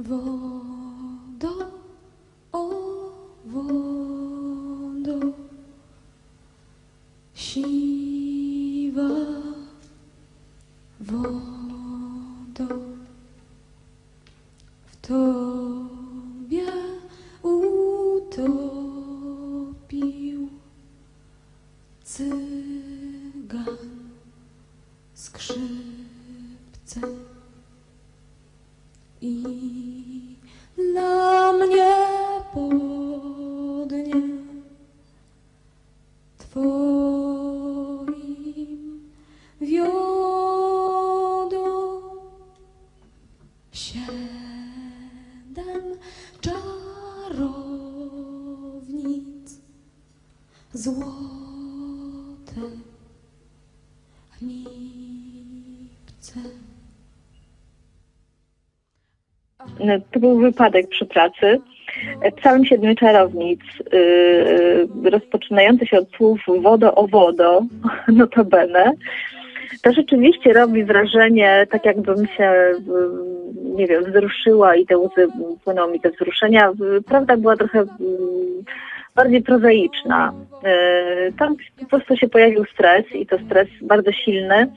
Wodo, o wodo, siwa wodo, w tobie utopił cygan wiodą siedem czarownic złote lipce. No, To był wypadek przy pracy. Psalm Siedmiu Czarownic, yy, rozpoczynający się od słów wodo o wodo, notabene. To rzeczywiście robi wrażenie, tak jakbym się, yy, nie wiem, wzruszyła i te łzy płyną mi te wzruszenia. Prawda była trochę yy, bardziej prozaiczna. Yy, Tam po prostu się pojawił stres i to stres bardzo silny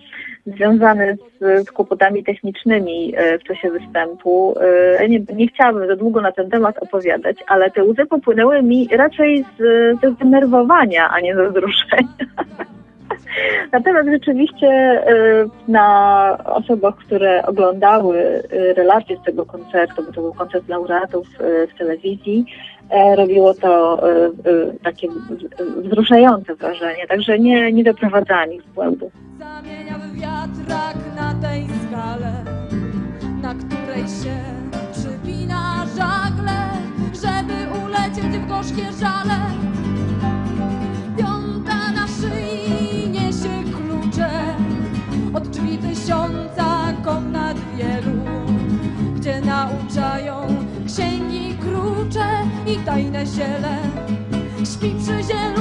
związany z, z kłopotami technicznymi e, w czasie występu. E, Nie, nie chciałabym za długo na ten temat opowiadać, ale te łzy popłynęły mi raczej z, ze zdenerwowania, a nie ze wzruszenia. Natomiast rzeczywiście e, na osobach, które oglądały e, relacje z tego koncertu, bo to był koncert laureatów e, w telewizji, e, robiło to takie wzruszające wrażenie, także nie, nie doprowadzali w błędu. zamienia wiatrak na tej skale, na której się przypina żagle, żeby ulecieć w gorzkie żale. Nauczają księgi krucze i tajne siele. Śpi przy zielu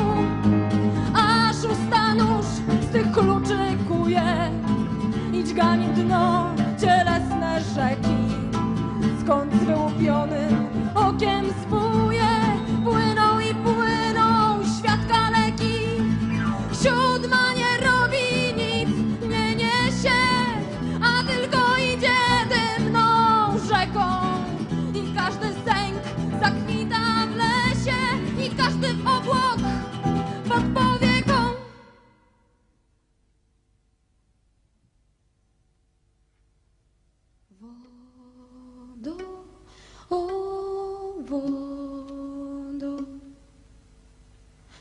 wodo,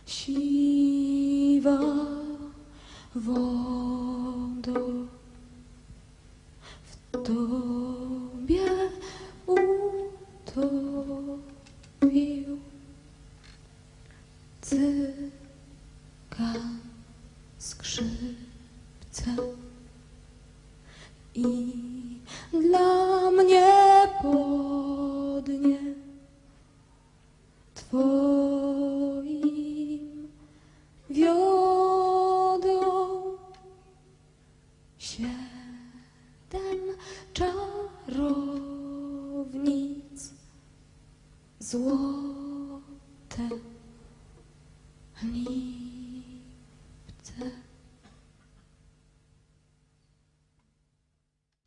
siwa wodo, w tobie utopił cygan skrzypce. I dla Twoim wiodą siedem czarownic złote.